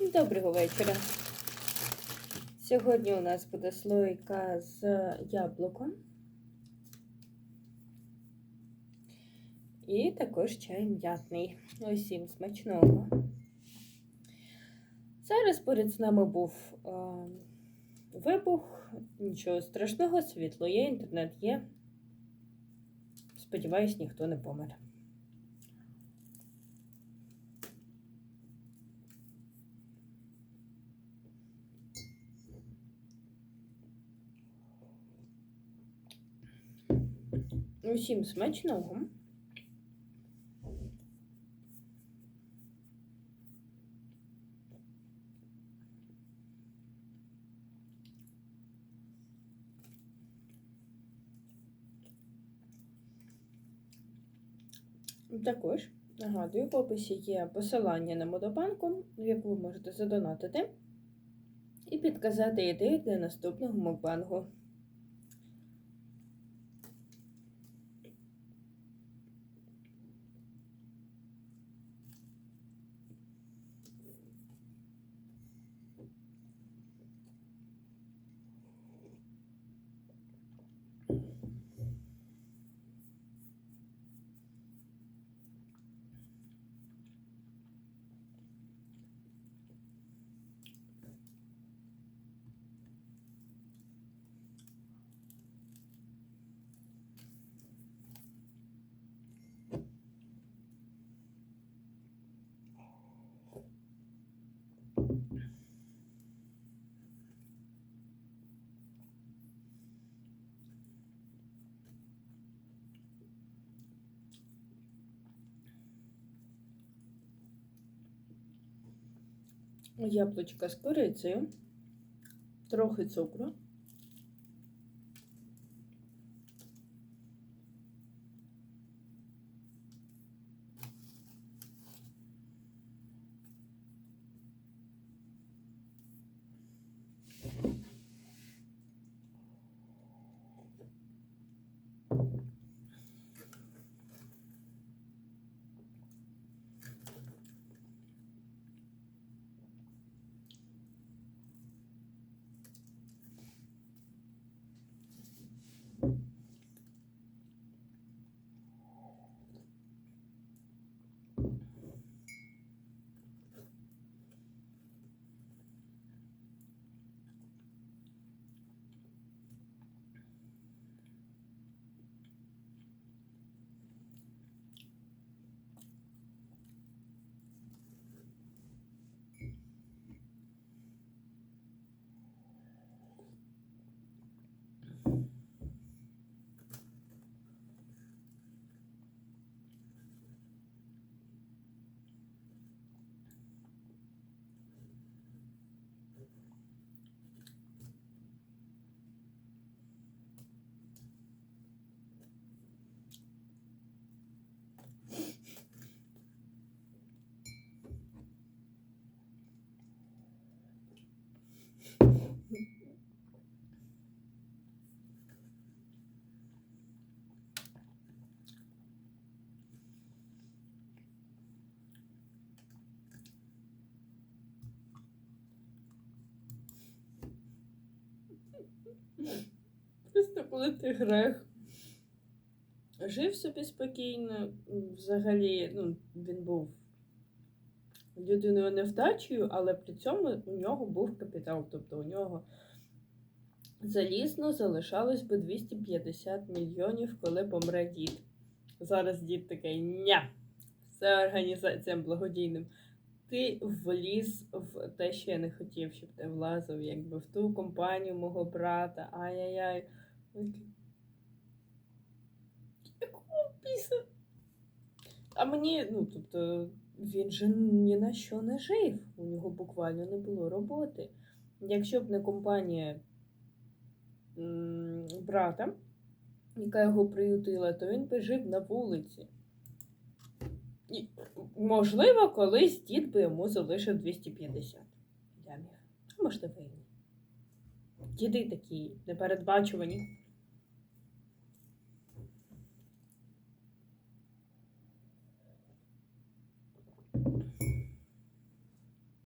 Доброго вечора. Сьогодні у нас буде слойка з яблуком. І також чай м'ятний. Усім смачного. Зараз поряд з нами був е, вибух. Нічого страшного, світло є, інтернет є. Сподіваюсь, ніхто не помер. Усім смачного. Також нагадую, в описі є посилання на модобанку, в яку ви можете задонатити і підказати ідею для наступного мукбангу. Яблучка з корицею, трохи цукру. Просто коли ти грех. Жив собі спокійно, взагалі, ну, він був людиною невдачею, але при цьому у нього був капітал. Тобто у нього залізно залишалось би 250 мільйонів, коли помре дід. Зараз дід такий ня. Все організаціям благодійним. Ти вліз в те, що я не хотів, щоб ти влазив, якби в ту компанію мого брата. Ай-яй-яй. Якого біса? А мені, ну, тобто, він же ні на що не жив. У нього буквально не було роботи. Якщо б не компанія брата, яка його приютила, то він би жив на вулиці. І, можливо, колись дід би йому залишив 250 лямів. А можливо, і ні. Діди такі непередбачувані.